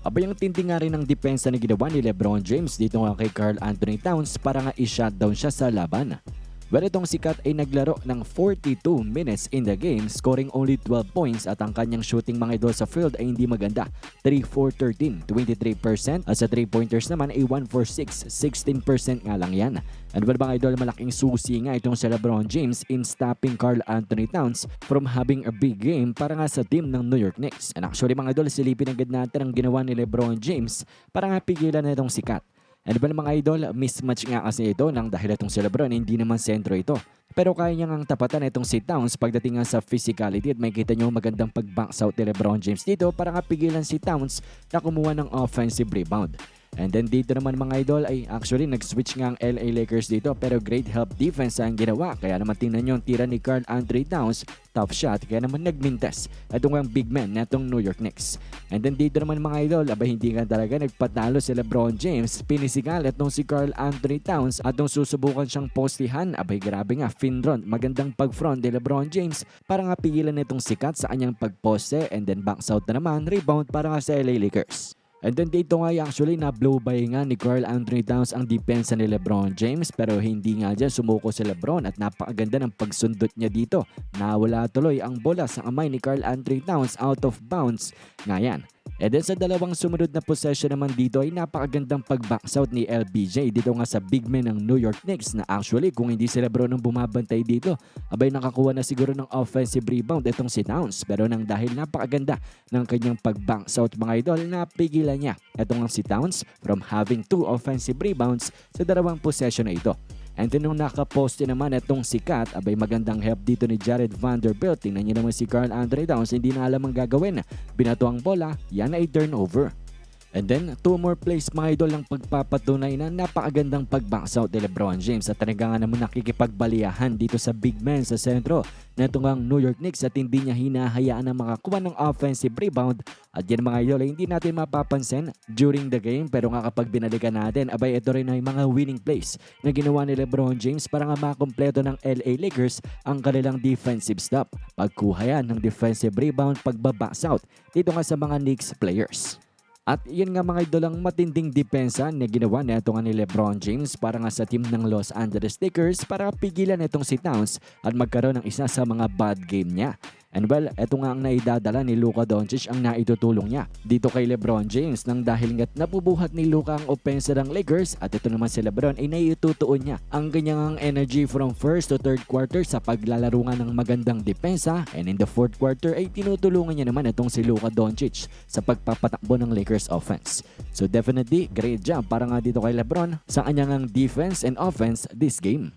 Abay ang tindi nga rin ng depensa na ginawa ni Lebron James dito nga kay Carl Anthony Towns para nga i-shutdown siya sa laban. Well, itong sikat ay naglaro ng 42 minutes in the game, scoring only 12 points at ang kanyang shooting mga idol sa field ay hindi maganda. 3-4-13, 23% at sa 3-pointers naman ay 1-4-6, 16% nga lang yan. And well mga idol, malaking susi nga itong si Lebron James in stopping Carl Anthony Towns from having a big game para nga sa team ng New York Knicks. And actually mga idol, silipin agad natin ang ginawa ni Lebron James para nga pigilan na itong sikat. And well mga idol, mismatch nga kasi ito nang dahil itong si Lebron hindi naman sentro ito. Pero kaya niya ngang tapatan itong si Towns pagdating nga sa physicality at may kita nyo magandang pag-bounce out ni Lebron James dito para nga pigilan si Towns na kumuha ng offensive rebound. And then dito naman mga idol ay actually nag-switch nga ang LA Lakers dito pero great help defense ang ginawa. Kaya naman tingnan nyo ang tira ni Carl Anthony Towns, tough shot kaya naman nagmintes. Ito nga ang big man na itong New York Knicks. And then dito naman mga idol, abay hindi nga talaga nagpatalo si Lebron James. Pinisigal itong si Carl Anthony Towns at nung susubukan siyang postihan, abay grabe nga finront. Magandang pag-front ni Lebron James para nga pigilan itong sikat sa kanyang pagposte and then bounce out na naman, rebound para nga sa LA Lakers. And then dito nga actually na blow by nga ni Carl Anthony Towns ang depensa ni Lebron James pero hindi nga dyan sumuko si Lebron at napakaganda ng pagsundot niya dito. Nawala tuloy ang bola sa kamay ni Carl Anthony Towns out of bounds. Nga yan. E then sa dalawang sumunod na possession naman dito ay napakagandang pag-box out ni LBJ dito nga sa big man ng New York Knicks na actually kung hindi si Lebron ang bumabantay dito abay nakakuha na siguro ng offensive rebound itong si Towns. Pero nang dahil napakaganda ng kanyang pag-bounce out mga idol napigilan niya. Itong si Towns from having two offensive rebounds sa dalawang possession na ito. And then nung nakaposte naman itong sikat, abay magandang help dito ni Jared Vanderbilt. Tingnan niyo naman si Carl Anthony Towns, hindi na alam ang gagawin. Binato ang bola, yan ay turnover. And then, two more plays mga idol ang pagpapatunay na napakagandang pag-bounce out ni Lebron James at talaga nga naman nakikipagbaliyahan dito sa big man sa sentro na itong New York Knicks at hindi niya hinahayaan na makakuha ng offensive rebound at yan mga idol hindi natin mapapansin during the game pero nga kapag binalikan natin abay ito rin ay mga winning plays na ginawa ni Lebron James para nga makompleto ng LA Lakers ang kanilang defensive stop. Pagkuha yan ng defensive rebound pagbabounce out dito nga sa mga Knicks players. At yun nga mga idol ang matinding depensa na ginawa neto nga ni Lebron James para nga sa team ng Los Angeles Lakers para pigilan itong si Towns at magkaroon ng isa sa mga bad game niya. And well, eto nga ang naidadala ni Luka Doncic ang naitutulong niya dito kay Lebron James nang dahil nga't napubuhat ni Luka ang opensa ng Lakers at ito naman si Lebron ay naitutuon niya ang kanyang energy from first to third quarter sa paglalaro nga ng magandang depensa and in the fourth quarter ay tinutulungan niya naman itong si Luka Doncic sa pagpapatakbo ng Lakers offense. So definitely great job para nga dito kay Lebron sa kanyang defense and offense this game.